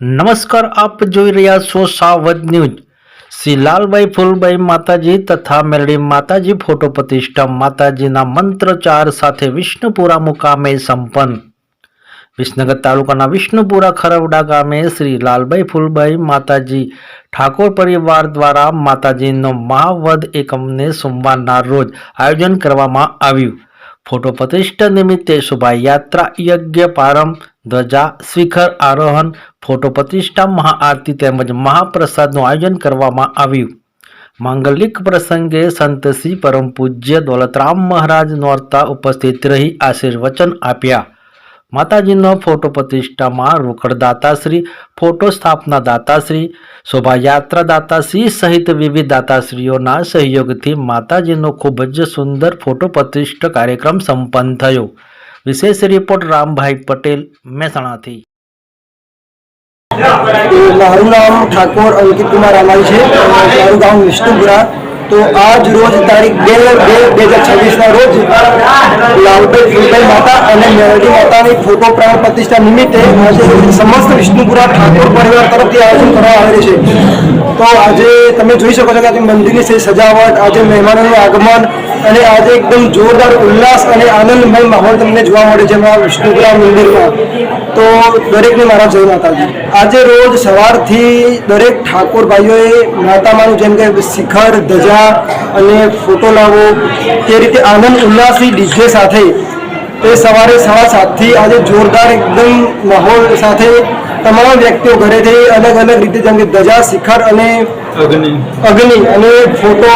નમસ્કાર, આપ જોઈ રહ્યા છો સાવધ ન્યૂઝ. શ્રી લાલભાઈ ફૂલભાઈ માતાજી તથા મેરડી માતાજી ફોટો પ્રતિષ્ઠા માતાજીના મંત્રચાર સાથે વિષ્ણુપુરા મુકામે સંપન્ન. વિસનગર તાલુકાના વિષ્ણુપુરા ખરવડા ગામે શ્રી લાલભાઈ ફૂલભાઈ માતાજી ઠાકોર પરિવાર દ્વારા માતાજીનો મહાવધ એકમને સોમવારના રોજ આયોજન કરવામાં આવ્યું. ફોટો પ્રતિષ્ઠા નિમિત્તે શોભાયાત્રા યજ્ઞ પારમ ધ્વજા, શિખર, આરોહણ, ફોટો પ્રતિષ્ઠા, મહાઆરતી તેમજ મહાપ્રસાદનું આયોજન કરવામાં આવ્યું. માંગલિક પ્રસંગે સંત શ્રી પરમ પૂજ્ય દોલતરામ મહારાજ નોરતા ઉપસ્થિત રહી આશીર્વચન આપ્યા. માતાજીનો ફોટો પ્રતિષ્ઠામાં રોકડ દાતાશ્રી ફોટો સ્થાપના દાતાશ્રી શોભાયાત્રા દાતાશ્રી સહિત વિવિધ દાતાશ્રીઓના સહયોગથી માતાજીનો ખૂબ જ સુંદર ફોટો પ્રતિષ્ઠ કાર્યક્રમ સંપન્ન થયો. વિશેષ રિપોર્ટ રામભાઈ પટેલ મહેસાણાથી. મારું નામ ઠાકોર અંકિત કુમાર રામાલ છે. મારું ગામ વિષ્ણુપુરા. તો આજ રોજ તારીખ બે બે બે હજાર છવ્વીસના રોજ લાલભાઈ ફૂલભાઈ માતા અને મેરડી માતાની ફોટો પ્રાણ પ્રતિષ્ઠા નિમિત્તે આજે સમસ્ત વિષ્ણુપુરા ઠાકોર પરિવાર તરફથી આયોજન કરવામાં આવેલું છે. તો આજે તમે જોઈ શકો છો કે આજે મંદિરની સજાવટ આજે મહેમાનોનું આગમન અને આજે એકદમ જોરદાર ઉલ્લાસ અને આનંદમય માહોલ તમને જોવા મળે છે મારા વિષ્ણુપુરા મંદિરમાં. તો દરેકને મારા જય માતાજી. આજે રોજ સવારથી દરેક ઠાકોર ભાઈઓએ માતામાનું જેમ કે શિખર, ધજા અને ફોટો લાવો, તે રીતે આનંદ ઉલ્લાસની ડીજે સાથે. તે સવારે સાડા સાતથી આજે જોરદાર એકદમ માહોલ સાથે તમામ વ્યક્તિઓ ઘરેથી અલગ અલગ રીતે જેમ કે ધજા શિખર અને અગ્નિ. અને ફોટો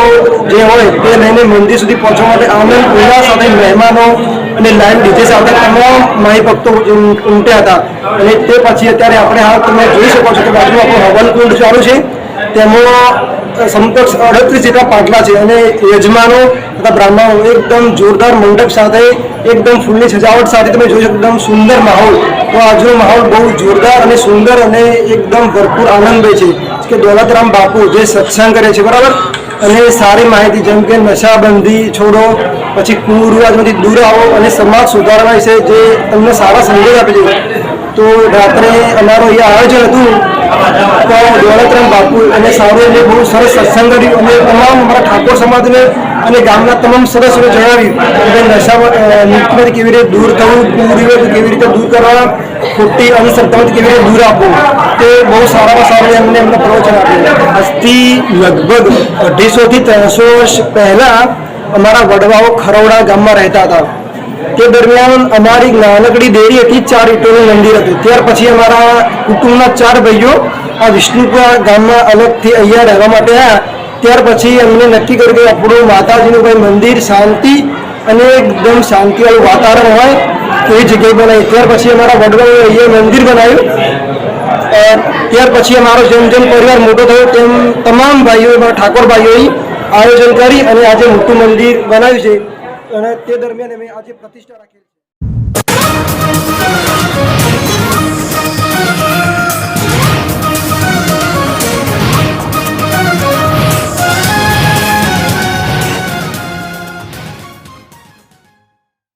જે હોય તે લઈને મંદિર સુધી પહોંચવા માટે આનંદ ઉલ્લાસ સાથે મહેમાનો અને લાઈવ ડીજે સાથે તમામ માહી ભક્તો ઉમ- ઉમટ્યા હતા. અને તે પછી અત્યારે આપણે હાલ તમે જોઈ શકો છો કે બાજુ આપણો હવન કુંડ ચાલુ છે. તેમાં સમકક્ષ અડત્રીસ જેટલા પાટલા છે અને યજમાનો તથા બ્રાહ્મણો એકદમ જોરદાર મંડપ સાથે એકદમ ફૂલની સજાવટ સાથે તમે જોઈ શકો એકદમ સુંદર માહોલ. તો આજનો માહોલ બહુ જોરદાર અને સુંદર અને એકદમ ભરપૂર આનંદ છે. કે દોલતરામ બાપુ જે સત્સંગ કરે છે, બરાબર? અને સારી માહિતી, જેમ કે નશાબંધી છોડો, પછી કુરિવાજમાંથી દૂર આવો અને સમાજ સુધારવા વિશે જે તમને સારા સંદેશ આપે છે તો રાત્રે અમારો અહીંયા આયોજન હતું તો દોલતરામ બાપુ અને સારું એટલે બહુ સરસ સત્સંગ કર્યું અને તમામ અમારા ઠાકોર સમાજને અને ગામના તમામ સદસ્યોને જણાવ્યું કે નશા કેવી રીતે દૂર થવું કુરિવાજ કેવી રીતે દૂર કરવા, ખોટી અંધશ્રદ્ધામાંથી કેવી રીતે દૂર આપવું, તે બહુ સારામાં સારું એમને એમને પ્રવચન આપ્યું. આજથી લગભગ અઢીસોથી ત્રણસો વર્ષ પહેલાં અમારા વડવાઓ ખરોડા ગામમાં રહેતા હતા. તે દરમિયાન અમારી નાનકડી ડેરી હતી, ચાર ઈટોનું મંદિર હતું. ત્યાર પછી અમારા કુટુંબના ચાર ભાઈઓ આ વિષ્ણુપુરા ગામમાં અલગથી અહીંયા રહેવા માટે આવ્યા. ત્યાર પછી અમને નક્કી કર્યું કે આપણું માતાજીનું કોઈ મંદિર શાંતિ અને એકદમ શાંતિવાળું વાતાવરણ હોય એવી જગ્યાએ બનાવી ત્યાર પછી અમારા વડવાએ અહીંયા મંદિર બનાવ્યું. ત્યાર પછી અમારો જેમ જેમ પરિવાર મોટો થયો તેમ તમામ ભાઈઓ અમારા ઠાકોર ભાઈઓએ આયોજન કરી અને આજે મોટું મંદિર બનાવ્યું છે. અને તે દરમિયાન અમે આજે પ્રતિષ્ઠા રાખી છે.